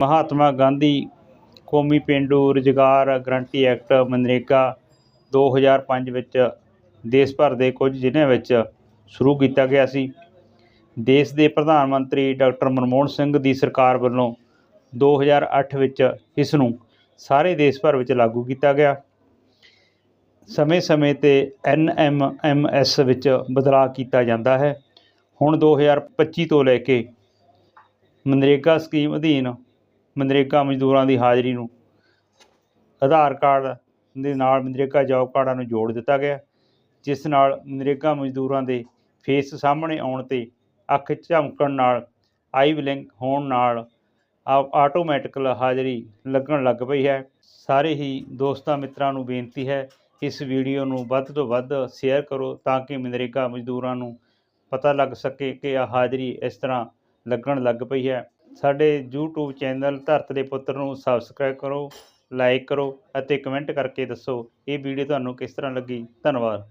ਮਹਾਤਮਾ ਗਾਂਧੀ ਕੌਮੀ ਪੇਂਡੂ ਰੁਜ਼ਗਾਰ ਗਰੰਟੀ ਐਕਟ ਮਨਰੇਗਾ 2005 ਵਿੱਚ ਦੇਸ਼ ਭਰ ਦੇ ਕੁਝ ਜ਼ਿਲ੍ਹਿਆਂ ਵਿੱਚ ਸ਼ੁਰੂ ਕੀਤਾ ਗਿਆ ਸੀ। ਦੇਸ਼ ਦੇ ਪ੍ਰਧਾਨ ਮੰਤਰੀ ਡਾਕਟਰ ਮਨਮੋਹਨ ਸਿੰਘ ਦੀ ਸਰਕਾਰ ਵੱਲੋਂ 2008 ਵਿੱਚ ਇਸ ਨੂੰ ਸਾਰੇ ਦੇਸ਼ ਭਰ ਵਿੱਚ ਲਾਗੂ ਕੀਤਾ ਗਿਆ। ਸਮੇਂ ਸਮੇਂ 'ਤੇ ਐਨ ਐਮ ਐਮ ਐਸ ਵਿੱਚ ਬਦਲਾਅ ਕੀਤਾ ਜਾਂਦਾ ਹੈ। ਹੁਣ 2025 ਤੋਂ ਲੈ ਕੇ ਮਨਰੇਗਾ ਸਕੀਮ ਅਧੀਨ ਮਨਰੇਗਾ ਮਜ਼ਦੂਰਾਂ ਦੀ ਹਾਜ਼ਰੀ ਨੂੰ ਆਧਾਰ ਕਾਰਡ ਦੇ ਨਾਲ ਮਨਰੇਗਾ ਜੋਬ ਕਾਰਡਾਂ ਨੂੰ ਜੋੜ ਦਿੱਤਾ ਗਿਆ, ਜਿਸ ਨਾਲ ਮਨਰੇਗਾ ਮਜ਼ਦੂਰਾਂ ਦੇ ਫੇਸ ਸਾਹਮਣੇ ਆਉਣ 'ਤੇ ਅੱਖ ਝਮਕਣ ਨਾਲ ਆਈ ਬਲਿੰਕ ਹੋਣ ਨਾਲ ਆਟੋਮੈਟਿਕਲ ਹਾਜ਼ਰੀ ਲੱਗਣ ਲੱਗ ਪਈ ਹੈ। ਸਾਰੇ ਹੀ ਦੋਸਤਾਂ ਮਿੱਤਰਾਂ ਨੂੰ ਬੇਨਤੀ ਹੈ, ਇਸ ਵੀਡੀਓ ਨੂੰ ਵੱਧ ਤੋਂ ਵੱਧ ਸ਼ੇਅਰ ਕਰੋ ਤਾਂ ਕਿ ਮਨਰੇਗਾ ਮਜ਼ਦੂਰਾਂ ਨੂੰ ਪਤਾ ਲੱਗ ਸਕੇ ਕਿ ਆ ਹਾਜ਼ਰੀ ਇਸ ਤਰ੍ਹਾਂ ਲੱਗਣ ਲੱਗ ਪਈ ਹੈ। ਸਾਡੇ YouTube ਚੈਨਲ ਧਰਤ ਦੇ ਪੁੱਤਰ ਨੂੰ ਸਬਸਕ੍ਰਾਈਬ ਕਰੋ ਲਾਈਕ ਕਰੋ ਅਤੇ ਕਮੈਂਟ ਕਰਕੇ ਦੱਸੋ ਇਹ ਵੀਡੀਓ ਤੁਹਾਨੂੰ ਕਿਸ ਤਰ੍ਹਾਂ ਲੱਗੀ? ਧੰਨਵਾਦ।